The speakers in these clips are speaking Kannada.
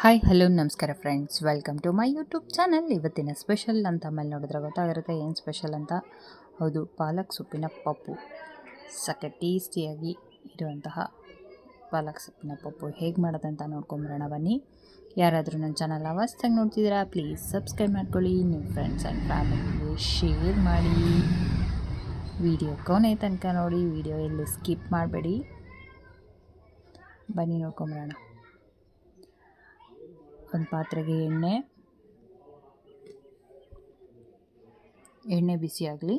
ಹಾಯ್ ಹಲೋ ನಮಸ್ಕಾರ friends welcome to my YouTube channel ಇವತ್ತಿನ ಸ್ಪೆಷಲ್ ಅಂತ ಆಮೇಲೆ ನೋಡಿದ್ರೆ ಗೊತ್ತಾಗಿರುತ್ತೆ ಏನು ಸ್ಪೆಷಲ್ ಅಂತ. ಹೌದು, ಪಾಲಕ್ ಸೊಪ್ಪಿನ ಪಪ್ಪು. ಸಕ್ಕೆ ಟೇಸ್ಟಿಯಾಗಿ ಇರುವಂತಹ ಪಾಲಕ್ ಸೊಪ್ಪಿನ ಪಪ್ಪು. ಹೇಗೆ ಮಾಡೋದಂತ ನೋಡ್ಕೊಂಬರೋಣ, ಬನ್ನಿ. ಯಾರಾದರೂ ನನ್ನ ಚಾನಲ್ ಅವಸ್ತಾಗಿ ನೋಡ್ತಿದ್ದೀರಾ ಪ್ಲೀಸ್ ಸಬ್ಸ್ಕ್ರೈಬ್ ಮಾಡ್ಕೊಳ್ಳಿ. ನಿಮ್ಮ ಫ್ರೆಂಡ್ಸ್ ಆ್ಯಂಡ್ ಫ್ಯಾಮಿಲಿಗೆ ಶೇರ್ ಮಾಡಿ. ವಿಡಿಯೋ ಕೊನೆ ತನಕ ನೋಡಿ ವಿಡಿಯೋ ಎಲ್ಲೂ ಸ್ಕಿಪ್ ಮಾಡಬೇಡಿ. ಬನ್ನಿ ನೋಡ್ಕೊಂಬರೋಣ. ಒಂದು ಪಾತ್ರೆಗೆ ಎಣ್ಣೆ. ಎಣ್ಣೆ ಬಿಸಿಯಾಗಲಿ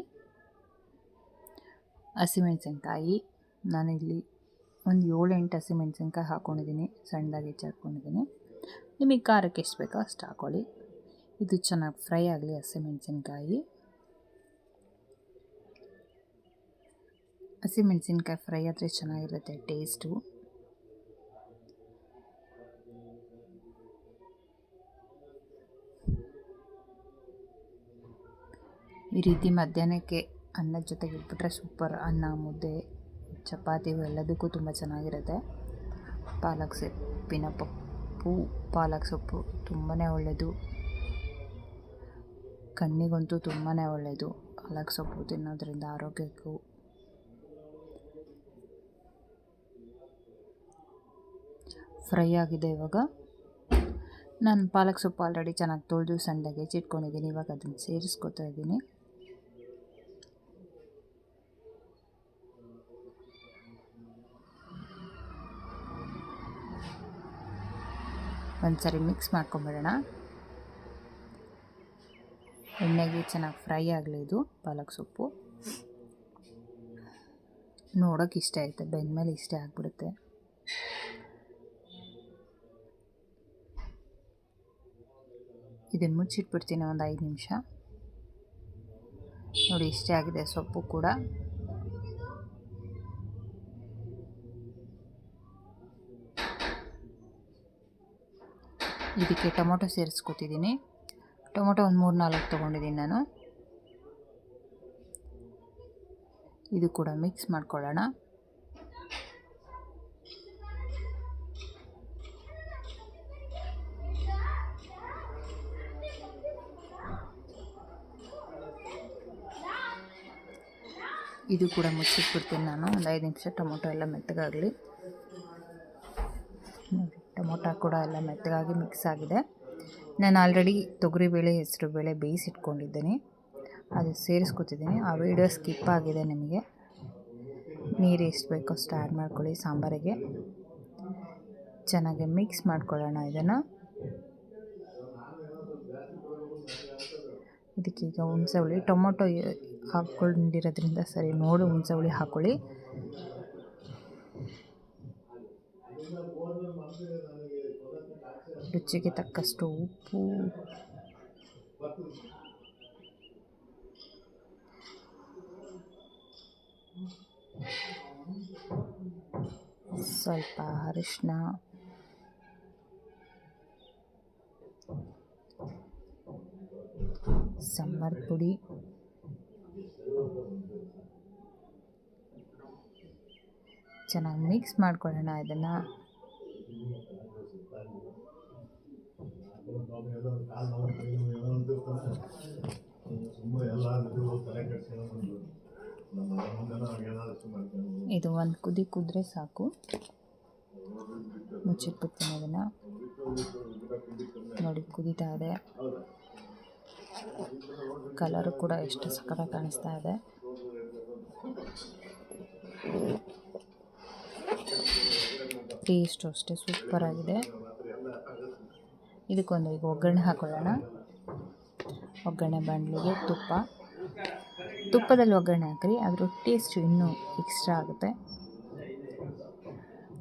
ಹಸಿಮೆಣಸಿನ್ಕಾಯಿ. ನಾನಿಲ್ಲಿ ಒಂದು ಏಳೆಂಟು ಹಸಿಮೆಣಸಿನ್ಕಾಯಿ ಹಾಕ್ಕೊಂಡಿದ್ದೀನಿ ಸಣ್ಣದಾಗಿ ಹೆಚ್ಚಾಕೊಂಡಿದ್ದೀನಿ ನಿಮಗೆ ಖಾರಕ್ಕೆ ಎಷ್ಟು ಬೇಕೋ ಅಷ್ಟು ಹಾಕ್ಕೊಳ್ಳಿ ಇದು ಚೆನ್ನಾಗಿ ಫ್ರೈ ಆಗಲಿ ಹಸಿಮೆಣಸಿನ್ಕಾಯಿ. ಹಸಿಮೆಣಸಿನ್ಕಾಯಿ ಫ್ರೈ ಆದರೆ ಚೆನ್ನಾಗಿರುತ್ತೆ ಟೇಸ್ಟು. ಈ ರೀತಿ ಮಧ್ಯಾಹ್ನಕ್ಕೆ ಅನ್ನದ ಜೊತೆಗೆ ಇಟ್ಬಿಟ್ರೆ ಸೂಪರ್. ಅನ್ನ, ಮುದ್ದೆ, ಚಪಾತಿ ಎಲ್ಲದಕ್ಕೂ ತುಂಬ ಚೆನ್ನಾಗಿರುತ್ತೆ. ಪಾಲಕ್ ಸೊಪ್ಪಿನ ಪಪ್ಪು, ಪಾಲಕ್ ಸೊಪ್ಪು ತುಂಬಾ ಒಳ್ಳೆಯದು ಕಣ್ಣಿಗಂತೂ ತುಂಬಾ ಒಳ್ಳೆಯದು ಪಾಲಕ್ ಸೊಪ್ಪು ತಿನ್ನೋದ್ರಿಂದ ಆರೋಗ್ಯಕ್ಕೂ ಫ್ರೈ ಆಗಿದೆ ಇವಾಗ. ನಾನು ಪಾಲಕ್ ಸೊಪ್ಪು ಆಲ್ರೆಡಿ ಚೆನ್ನಾಗಿ ತೊಳೆದು ಸಂಡೆಗೆ ಚಿಟ್ಕೊಂಡಿದ್ದೀನಿ. ಇವಾಗ ಅದನ್ನು ಸೇರಿಸ್ಕೊತಾ ಇದ್ದೀನಿ. ಒಂದು ಸರಿ ಮಿಕ್ಸ್ ಮಾಡ್ಕೊಂಬಿಡೋಣ. ಎಣ್ಣೆಗೆ ಚೆನ್ನಾಗಿ ಫ್ರೈ ಆಗಲಿ ಇದು, ಪಾಲಕ್ ಸೊಪ್ಪು. ನೋಡೋಕೆ ಇಷ್ಟ ಆಯಿತು ಬೆಂದಮೇಲೆ ಇಷ್ಟ ಆಗಿಬಿಡುತ್ತೆ. ಇದನ್ನು ಮುಚ್ಚಿಟ್ಬಿಡ್ತೀನಿ ಒಂದು ಐದು ನಿಮಿಷ. ನೋಡಿ, ಇಷ್ಟೇ ಆಗಿದೆ ಸೊಪ್ಪು ಕೂಡ. ಇದಕ್ಕೆ ಟೊಮೊಟೊ ಸೇರಿಸ್ಕೊತಿದ್ದೀನಿ. ಟೊಮೊಟೊ ಒಂದು ಮೂರು ನಾಲ್ಕು ತೊಗೊಂಡಿದ್ದೀನಿ ನಾನು. ಇದು ಕೂಡ ಮಿಕ್ಸ್ ಮಾಡ್ಕೊಳ್ಳೋಣ. ಇದು ಕೂಡ ಮುಚ್ಚಿಟ್ಬಿಡ್ತೀನಿ ನಾನು. ಒಂದು ಐದು ನಿಮಿಷ ಟೊಮೊಟೊ ಎಲ್ಲ ಮೆತ್ತಗಾಗಲಿ. ಟೊಮೊಟೊ ಕೂಡ ಎಲ್ಲ ಮೆತ್ತಗಾಗಿ ಮಿಕ್ಸ್ ಆಗಿದೆ. ನಾನು ಆಲ್ರೆಡಿ ತೊಗರಿಬೇಳೆ ಹೆಸರುಬೇಳೆ ಬೇಯಿಸಿಟ್ಕೊಂಡಿದ್ದೀನಿ. ಅದು ಸೇರಿಸ್ಕೊತಿದ್ದೀನಿ. ಆ ವಿಡಿಯೋ ಸ್ಕಿಪ್ ಆಗಿದೆ ನಿಮಗೆ. ನೀರು ಎಷ್ಟು ಬೇಕೋ ಅಷ್ಟು ಆ್ಯಡ್ ಮಾಡ್ಕೊಳ್ಳಿ ಸಾಂಬಾರಿಗೆ. ಚೆನ್ನಾಗಿ ಮಿಕ್ಸ್ ಮಾಡ್ಕೊಳ್ಳೋಣ ಇದನ್ನು. ಇದಕ್ಕೀಗ ಹುಣಸೆ ಹುಳಿ, ಟೊಮೊಟೊ ಹಾಕ್ಕೊಂಡಿರೋದ್ರಿಂದ ಸರಿ ನೋಡಿ ಹುಣಸೆ ಹುಳಿ ಹಾಕ್ಕೊಳ್ಳಿ ರುಚಿಗೆ ತಕ್ಕಷ್ಟು ಉಪ್ಪು. ಸ್ವಲ್ಪ ಅರಿಶಿನ ಸಾಂಬಾರ್ ಪುಡಿ. ಚೆನ್ನಾಗಿ ಮಿಕ್ಸ್ ಮಾಡ್ಕೊಳ್ಳೋಣ ಇದನ್ನು. ಇದು ಒಂದು ಕುದಿ ಕುದ್ರೆ ಸಾಕು. ಮುಚ್ಚಿಟ್ಬಿಡ್ತೀನಿ ನೋಡಿ, ಕುದೀತಾ ಇದೆ. ಕಲರ್ ಕೂಡ ಎಷ್ಟು ಸಕ್ಕತ್ತಾಗಿ ಕಾಣಿಸ್ತಾ ಇದೆ. ಟೇಸ್ಟು ಅಷ್ಟೇ ಸೂಪರಾಗಿದೆ ಇದಕ್ಕೊಂದು ಈಗ ಒಗ್ಗರಣೆ ಹಾಕೊಳ್ಳೋಣ. ಒಗ್ಗರಣೆ ಬಾಣಲಿಗೆ ತುಪ್ಪ. ತುಪ್ಪದಲ್ಲಿ ಒಗ್ಗರಣೆ ಹಾಕ್ರಿ. ಅದರ ಟೇಸ್ಟ್ ಇನ್ನೂ ಎಕ್ಸ್ಟ್ರಾ ಆಗುತ್ತೆ.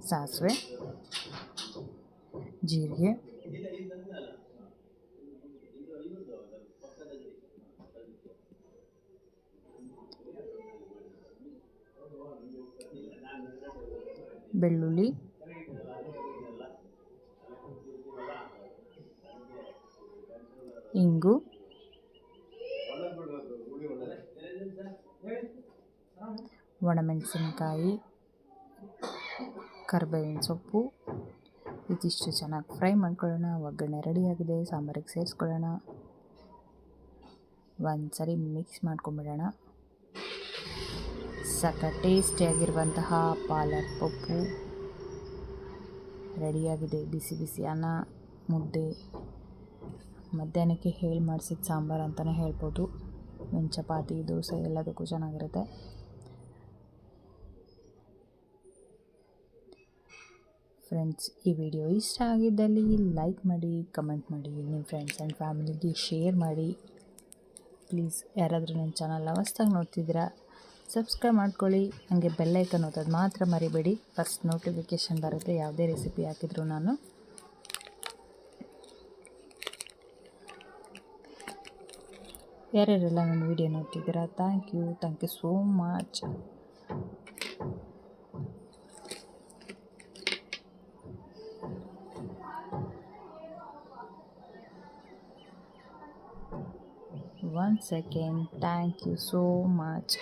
ಸಾಸಿವೆ. ಜೀರಿಗೆ. ಬೆಳ್ಳುಳ್ಳಿ. ಇಂಗು. ಒಣಮೆಣಸಿನ್ಕಾಯಿ. ಕರ್ಬೇವಿನ ಸೊಪ್ಪು. ಇದಿಷ್ಟು ಚೆನ್ನಾಗಿ ಫ್ರೈ ಮಾಡ್ಕೊಳ್ಳೋಣ. ಒಗ್ಗರಣೆ ರೆಡಿಯಾಗಿದೆ ಸಾಂಬಾರಿಗೆ ಸೇರಿಸ್ಕೊಳ್ಳೋಣ. ಒಂದು ಸರಿ ಮಿಕ್ಸ್ ಮಾಡ್ಕೊಂಬಿಡೋಣ. ಸಕ ಟೇಸ್ಟಿಯಾಗಿರುವಂತಹ ಪಾಲಕ್ ಪಪ್ಪು. ರೆಡಿಯಾಗಿದೆ ಬಿಸಿ ಬಿಸಿ ಅನ್ನ, ಮುದ್ದೆ. ಮಧ್ಯಾಹ್ನಕ್ಕೆ ಹೇಳಿ ಮಾಡಿಸಿದ ಸಾಂಬಾರು ಅಂತಲೇ ಹೇಳ್ಬೋದು. ಚಪಾತಿ, ದೋಸೆ ಎಲ್ಲದಕ್ಕೂ ಚೆನ್ನಾಗಿರುತ್ತೆ. ಫ್ರೆಂಡ್ಸ್ ಈ ವಿಡಿಯೋ ಇಷ್ಟ ಆಗಿದ್ದಲ್ಲಿ ಲೈಕ್ ಮಾಡಿ ಕಮೆಂಟ್ ಮಾಡಿ, ನಿಮ್ಮ ಫ್ರೆಂಡ್ಸ್ ಆ್ಯಂಡ್ ಫ್ಯಾಮಿಲಿಗೆ ಶೇರ್ ಮಾಡಿ. ಪ್ಲೀಸ್ ಯಾರಾದರೂ ನನ್ನ ಚಾನಲ್ ಅವಸ್ತಾಗಿ ನೋಡ್ತಿದ್ದೀರಾ ಸಬ್ಸ್ಕ್ರೈಬ್ ಮಾಡ್ಕೊಳ್ಳಿ. ಹಾಗೆ ಬೆಲ್ಲೈಕನ್ ಓದೋದು ಮಾತ್ರ ಮರಿಬೇಡಿ. ಫಸ್ಟ್ ನೋಟಿಫಿಕೇಷನ್ ಬರುತ್ತೆ, ಯಾವುದೇ ರೆಸಿಪಿ ಹಾಕಿದ್ರು ನಾನು. ಯಾರ್ಯಾರೆಲ್ಲ ನನ್ನ ವಿಡಿಯೋ ನೋಡ್ತಿದ್ದೀರಾ thank you thank you so much one second thank you so much